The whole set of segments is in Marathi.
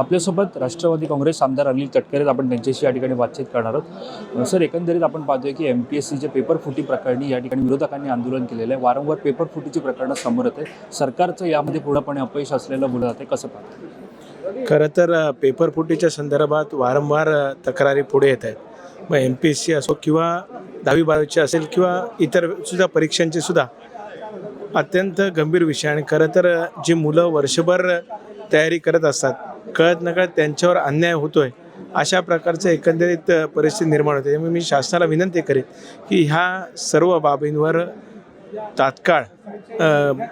आपल्यासोबत राष्ट्रवादी काँग्रेस आमदार अनिल तटकरे आपण त्यांच्याशी या ठिकाणी बातचीत करणार आहोत. सर एकंदरीत आपण पाहतोय की एम पी एस सीच्या पेपर फुटी प्रकरणी या ठिकाणी विरोधकांनी आंदोलन केलेलं आहे. वारंवार पेपर फुटीची प्रकरणं समोर येते सरकारचं यामध्ये पूर्णपणे अपयश असलेलं बोललं जाते कसं पाहतं खरं तर पेपर फुटीच्या संदर्भात वारंवार तक्रारी पुढे येत आहेत. मग एम पी एस सी असो किंवा दहावी बारावीची असेल किंवा इतर सुद्धा परीक्षांची सुद्धा अत्यंत गंभीर विषय आणि खरं तर जी मुलं वर्षभर तयारी करत असतात कळत नकळत त्यांच्यावर अन्याय होतोय अशा प्रकारचं एकंदरीत परिस्थिती निर्माण होते. त्यामुळे मी शासनाला विनंती करेन की ह्या सर्व बाबींवर तात्काळ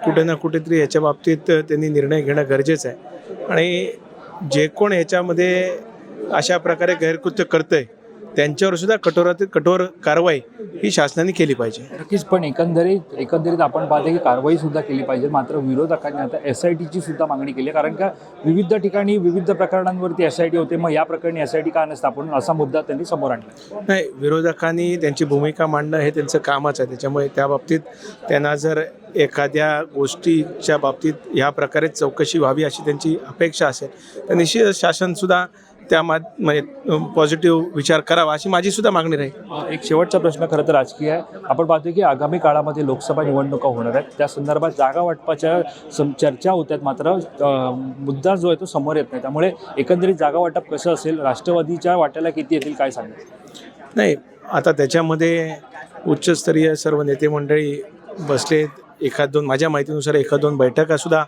कुठे ना कुठेतरी याच्या बाबतीत त्यांनी निर्णय घेणं गरजेचं आहे. आणि जे कोण याच्यामध्ये अशा प्रकारे गैरकृत्य करतंय त्यांच्यावर सुद्धा कठोरातील कठोर कारवाई ही शासनाने केली पाहिजे. नक्कीच पण एकंदरीत एकंदरीत आपण पाहतो की कारवाई सुद्धा केली पाहिजे. मात्र विरोधकांनी आता एस आय टीची सुद्धा मागणी केली आहे. कारण का विविध ठिकाणी विविध प्रकरणांवरती एस आय टी होते. मग या प्रकरणी एस आय टी का नसतं? आपण असा मुद्दा त्यांनी समोर आणला. नाही विरोधकांनी त्यांची भूमिका मांडणं हे त्यांचं कामच आहे. त्याच्यामुळे त्या बाबतीत त्यांना जर एखाद्या गोष्टीच्या बाबतीत ह्या प्रकारे चौकशी व्हावी अशी त्यांची अपेक्षा असेल तर निश्चित शासनसुद्धा त्या मा म्हणजे पॉझिटिव्ह विचार करावा अशी माझी सुद्धा मागणी राहील. एक शेवटचा प्रश्न खरं तर राजकीय आहे. आपण पाहतो की आगामी काळामध्ये लोकसभा निवडणुका होणार आहेत. त्या संदर्भात जागा वाटपाच्या चर्चा होत्यात मात्र अ, मुद्दा जो आहे तो समोर येत नाही. त्यामुळे एकंदरीत जागा वाटप कसं असेल? राष्ट्रवादीच्या वाट्याला किती येतील? काय सांगेल? नाही आता त्याच्यामध्ये उच्चस्तरीय सर्व नेते मंडळी बसलेत. एखाद दोन माझ्या माहितीनुसार एखाद दोन बैठकासुद्धा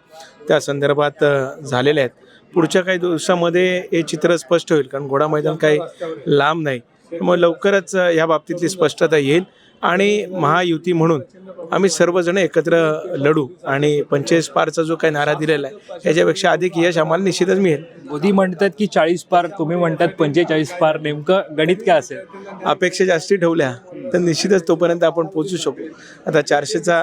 त्या संदर्भात झालेल्या आहेत. पुढच्या काही दिवसामध्ये हे चित्र स्पष्ट होईल कारण घोडा मैदान काही लांब नाही. मग लवकरच या बाबतीतली स्पष्टता येईल. आणि महायुती म्हणून आम्ही सर्वजण एकत्र लढू आणि पंचेस पारचा जो काही नारा दिलेला आहे याच्यापेक्षा अधिक यश आम्हाला निश्चितच मिळेल. मोदी म्हणतात की चाळीस पार तुम्ही म्हणतात पंचेचाळीस पार नेमकं गणित काय असेल? अपेक्षा जास्ती ठेवल्या. तर निश्चितच तोपर्यंत आपण पोचू शकू. आता चारशेचा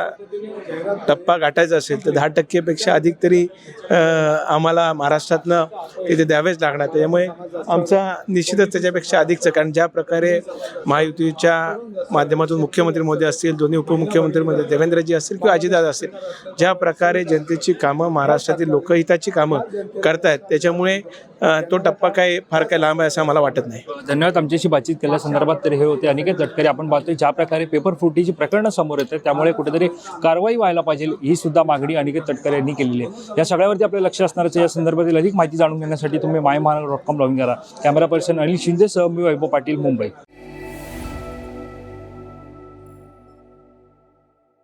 टप्पा गाठायचा असेल तर दहा टक्केपेक्षा अधिक तरी आम्हाला महाराष्ट्रातनं तिथे द्यावेच लागणार. त्याच्यामुळे आमचा निश्चितच त्याच्यापेक्षा अधिकचं कारण ज्या प्रकारे महायुतीच्या माध्यमातून मुख्यमंत्री मोदी असतील दोन्ही उपमुख्यमंत्रीमध्ये देवेंद्रजी असतील किंवा अजितदादा असतील ज्या प्रकारे जनतेची कामं महाराष्ट्रातील लोकहिताची कामं करतायत त्याच्यामुळे तो टप्पा काय फार काय लांब आहे असं मला वाटत नाही. धन्यवाद आमच्याशी बातचीत केल्या संदर्भात तरी हे होते. अनेक तटकरे आपण पाहतोय ज्या प्रकारे पेपर फुटीची प्रकरणं समोर येतात त्यामुळे कुठेतरी कारवाई व्हायला पाहिजे ही सुद्धा मागणी अनिकेत तटकरे यांनी केलेली आहे. या सगळ्यावरती आपलं लक्ष असणारच या संदर्भातील अधिक माहिती जाणून घेण्यासाठी तुम्ही my Mahanagar dot com login करा. कॅमेरा पर्सन अनिल शिंदे सह मी वैभव पाटील मुंबई.